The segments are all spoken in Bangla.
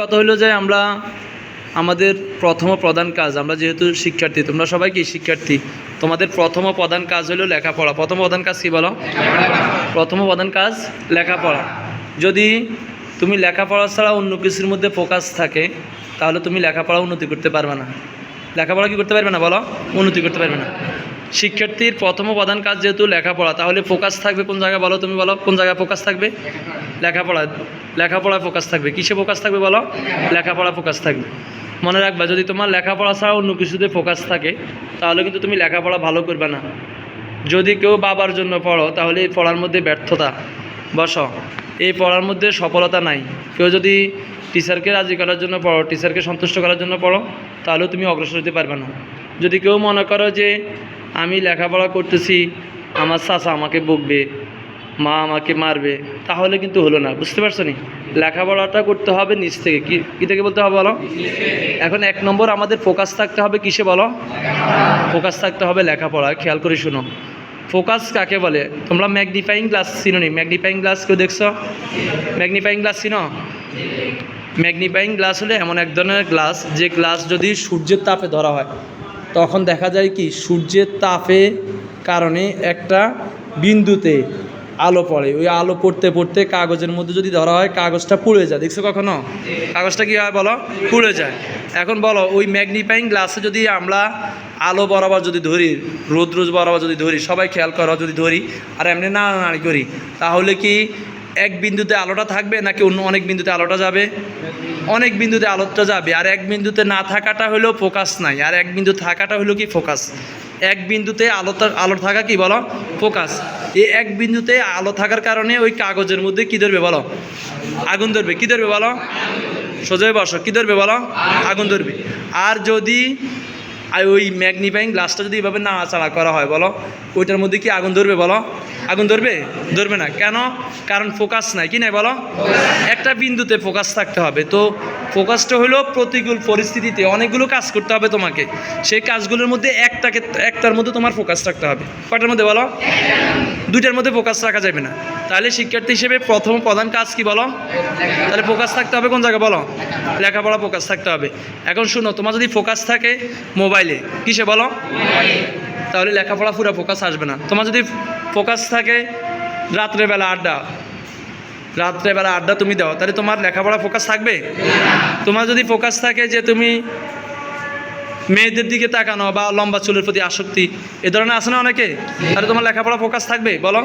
কথা হলো যে আমরা আমাদের প্রথম প্রধান কাজ, আমরা যেহেতু শিক্ষার্থী, তোমরা সবাই কি শিক্ষার্থী? তোমাদের প্রথম প্রধান কাজ হলো লেখাপড়া। প্রথম প্রধান কাজ কী বলো? প্রথম প্রধান কাজ লেখাপড়া। যদি তুমি লেখাপড়া ছাড়া অন্য কিছুর মধ্যে ফোকাস থাকে, তাহলে তুমি লেখাপড়া উন্নতি করতে পারবে না। লেখাপড়া কি করতে পারবে না বলো? উন্নতি করতে পারবে না। শিক্ষার্থীর প্রথম প্রধান কাজ যেহেতু লেখাপড়া, তাহলে ফোকাস থাকবে কোন জায়গায় বলো তুমি বলো? কোন জায়গায় ফোকাস থাকবে? লেখাপড়া, লেখাপড়ায় ফোকাস থাকবে। কিসে ফোকাস থাকবে বলো? লেখাপড়া ফোকাস থাকবে। মনে রাখবা, যদি তোমার লেখাপড়া ছাড়া অন্য কিছুতে ফোকাস থাকে, তাহলে কিন্তু তুমি লেখাপড়া ভালো করবে না। যদি কেউ বাবার জন্য পড়ো, তাহলে এই পড়ার মধ্যে ব্যর্থতা। বস। এই পড়ার মধ্যে সফলতা নাই। কেউ যদি টিচারকে রাজি করার জন্য পড়ো টিচারকে সন্তুষ্ট করার জন্য পড়ো, তাহলেও তুমি অগ্রসর হতে পারবে না। যদি কেউ মনে করো যে আমি লেখাপড়া করতেছি, আমার চাচা আমাকে বকবে, মা আমাকে মারবে, তাহলে কিন্তু হলো না, বুঝতে পারছ নি? লেখাপড়াটা করতে হবে নিচ থেকে, কি, কী থেকে বলতে হবে বলো? এখন এক নম্বর আমাদের ফোকাস থাকতে হবে কিসে বলো? ফোকাস থাকতে হবে লেখাপড়া, খেয়াল করে শুনো। ফোকাস কাকে বলে? তোমরা ম্যাগনিফাইং গ্লাস চিনো নি? ম্যাগনিফাইং গ্লাস কেউ দেখছ? ম্যাগনিফাইং গ্লাস চিনো? ম্যাগনিফাইং গ্লাস হলে এমন এক ধরনের গ্লাস যে গ্লাস যদি সূর্যের তাপে ধরা হয় তখন দেখা যায় কি, সূর্যের তাপে কারণে একটা বিন্দুতে আলো পড়ে। ওই আলো পড়তে পড়তে কাগজের মধ্যে যদি ধরা হয়, কাগজটা পুড়ে যায়। দেখছ কখনো? কাগজটা কী হয় বলো? পুড়ে যায়। এখন বলো, ওই ম্যাগনিফাইং গ্লাসে যদি আমরা আলো বরাবর যদি ধরি রোদ রোজ বরাবর যদি ধরি, সবাই খেয়াল করো, যদি ধরি, আর এমনি নাড়ানাড়ি করি, তাহলে কি এক বিন্দুতে আলোটা থাকবে নাকি অন্য অনেক বিন্দুতে আলোটা যাবে? অনেক বিন্দুতে আলোটা যাবে। আর এক বিন্দুতে না থাকাটা হলো ফোকাস নাই। আর এক বিন্দু থাকাটা হলো কি ফোকাস? এক বিন্দুতে আলোটা আলো থাকা কি বলো? ফোকাস। এই এক বিন্দুতে আলো থাকার কারণে ওই কাগজের মধ্যে কি ধরবে বলো? আগুন ধরবে। কি ধরবে বলো? সোজাই বসো। কি ধরবে বলো? আগুন ধরবে। আর যদি আর ওই ম্যাগনিফাইং গ্লাসটা যদি এভাবে নাড়াচাড়া করা হয় বলো, ওইটার মধ্যে কি আগুন ধরবে বলো? আগুন ধরবে? ধরবে না। কেন? কারণ ফোকাস নাই। কি নাই বলো? একটা বিন্দুতে ফোকাস থাকতে হবে। তো ফোকাসটা হলো প্রতিকূল পরিস্থিতিতে অনেকগুলো কাজ করতে হবে তোমাকে। সেই কাজগুলোর মধ্যে একটাকে, একটার মধ্যে তোমার ফোকাস রাখতে হবে। কটার মধ্যে বলো? দুইটার মধ্যে ফোকাস রাখা যাবে না। তাহলে শিক্ষার্থী হিসেবে প্রথম প্রধান কাজ কি বলো? তাহলে ফোকাস থাকতে হবে কোন জায়গায় বলো? লেখাপড়া ফোকাস থাকতে হবে। এখন শুনো, তোমার যদি ফোকাস থাকে মোবাইলে কিসে বলো? তাহলে লেখাপড়া পুরো ফোকাস আসবে না। তোমার যদি ফোকাস থাকে রাত্রেবেলা আড্ডা রাত্রেবেলা আড্ডা তুমি দাও, তাহলে তোমার লেখাপড়া ফোকাস থাকবে? তোমার যদি ফোকাস থাকে যে তুমি মেয়েদের দিকে তাকানো বা লম্বা চুলের প্রতি আসক্তি, এ ধরনের আছে না অনেকে? তাহলে তোমার লেখাপড়া ফোকাস থাকবে? বলো।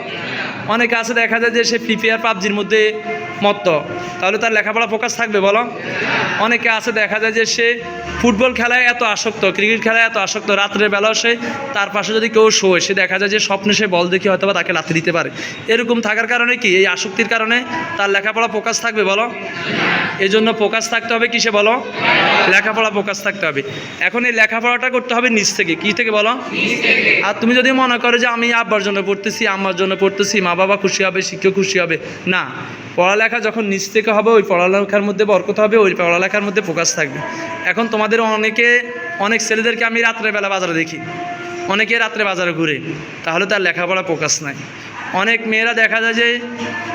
অনেকে আছে, দেখা যায় যে সে ফ্রি ফায়ার পাবজির মধ্যে মত্ত। তাহলে তার লেখাপড়া ফোকাস থাকবে, বলো। অনেকে আছে, দেখা যায় যে সে ফুটবল খেলায় এত আসক্ত, ক্রিকেট খেলায় এত আসক্ত। রাত্রের বেলাও সে তার পাশে যদি কেউ শোয়, সে দেখা যায় যে স্বপ্নে সে বল দেখে হয়তো বা তাকে লাথি দিতে পারে। এরকম থাকার কারণে কি? এই আসক্তির কারণে তার লেখাপড়া ফোকাস থাকবে, বলো। এই জন্য ফোকাস থাকতে হবে কিসে, বলো? লেখাপড়া ফোকাস থাকতে হবে। এখন এই লেখাপড়াটা করতে হবে নিচ থেকে। কি থেকে বলো? আর তুমি যদি মনে করো যে আমি আব্বার জন্য পড়তেছি, আম্মার জন্য পড়তেছি, মা বাবা খুশি হবে, শিক্ষক খুশি হবে, না। পড়ালেখা যখন নিচ থেকে হবে, ওই পড়ালেখার মধ্যে বরকত হবে, ওই পড়ালেখার মধ্যে ফোকাস থাকবে। এখন তোমাদের অনেকে, অনেক ছেলেদেরকে আমি রাত্রেবেলা বাজারে দেখি। অনেকে রাত্রে বাজারে ঘুরে। তাহলে তার লেখাপড়া ফোকাস নাই। অনেক মেয়েরা দেখা যায় যে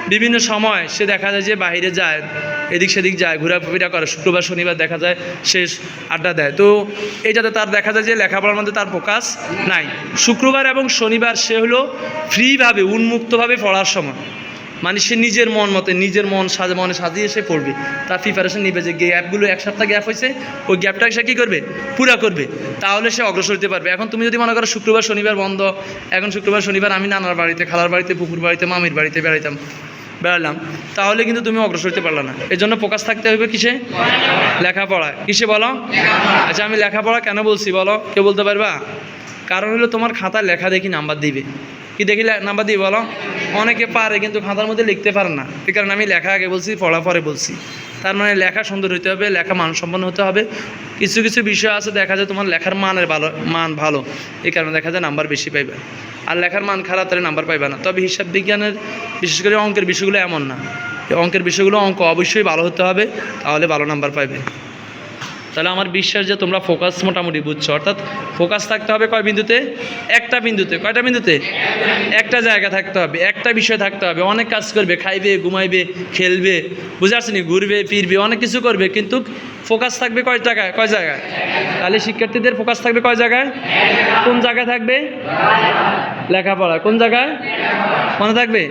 বিভিন্ন সময় সে দেখা যায় যে বাইরে যায়, এদিক সেদিক যায়, ঘোরাফেরা করে, শুক্রবার, শনিবার দেখা যায় সে আড্ডা দেয়। তো এই যাতে তার দেখা যায় যে লেখাপড়ার মধ্যে তার প্রকাশ নাই। শুক্রবার এবং শনিবার সে হলো ফ্রিভাবে উন্মুক্তভাবে পড়ার সময়। মানে সে নিজের মন মতে, নিজের মন সাজে, মনে সাজিয়ে সে পড়বে। তার প্রিপারেশন নিবে যে গ্যাপগুলো এক সপ্তাহ গ্যাপ হয়েছে, ওই গ্যাপটা সে কী করবে? পুরা করবে। তাহলে সে অগ্রসর হতে পারবে। এখন তুমি যদি মনে করো শুক্রবার, শনিবার বন্ধ, এখন শুক্রবার, শনিবার আমি নানার বাড়িতে, খালার বাড়িতে, পুকুর বাড়িতে, মামির বাড়িতে বেড়াইতাম বেড়ালাম তাহলে কিন্তু তুমি অগ্রসর হতে পারলে না। এর জন্য ফোকাস থাকতে হবে কিসে? লেখাপড়া। কিসে বলো? আচ্ছা আমি লেখাপড়া কেন বলছি বলো? কেউ বলতে পারবা? কারণ হলো তোমার খাতায় লেখা দেখি নাম্বার দিবে। কি দেখি নাম্বার দিবে বলো? অনেকে পারে কিন্তু খাতার মধ্যে লিখতে পারে না। এই কারণে আমি লেখা আগে বলছি, পড়া পরে বলছি। তার মানে লেখা সুন্দর হতে হবে, লেখা মানসম্পন্ন হতে হবে। কিছু কিছু বিষয় আছে, দেখা যায় তোমার লেখার মানের ভালো, মান ভালো। এই কারণে দেখা যায় নাম্বার বেশি পাইবে। আর লেখার মান খারাপ, তাহলে নাম্বার পাইবে না। তবে হিসাব বিজ্ঞানের, বিশেষ করে অঙ্কের বিষয়গুলো এমন না। অঙ্কের বিষয়গুলো অঙ্ক অবশ্যই ভালো হতে হবে, তাহলে ভালো নাম্বার পাইবে। তাহলে আমার বিশ্বাস যে তোমরা ফোকাস মোটামুটি বুঝছ। অর্থাৎ ফোকাস থাকতে হবে কয় বিন্দুতে? একটা বিন্দুতে। কয়টা বিন্দুতে? একটা জায়গা থাকতে হবে, একটা বিষয় থাকতে হবে। অনেক কাজ করবে, খাইবে, ঘুমাইবে, খেলবে, বুঝে আসছেনি ঘুরবে, ফিরবে, অনেক কিছু করবে, কিন্তু ফোকাস থাকবে কয় জায়গায়? কয় জায়গায়? তাহলে শিক্ষার্থীদের ফোকাস থাকবে কয় জায়গায়? কোন জায়গায় থাকবে? লেখাপড়া। কোন জায়গায়? মনে থাকবে?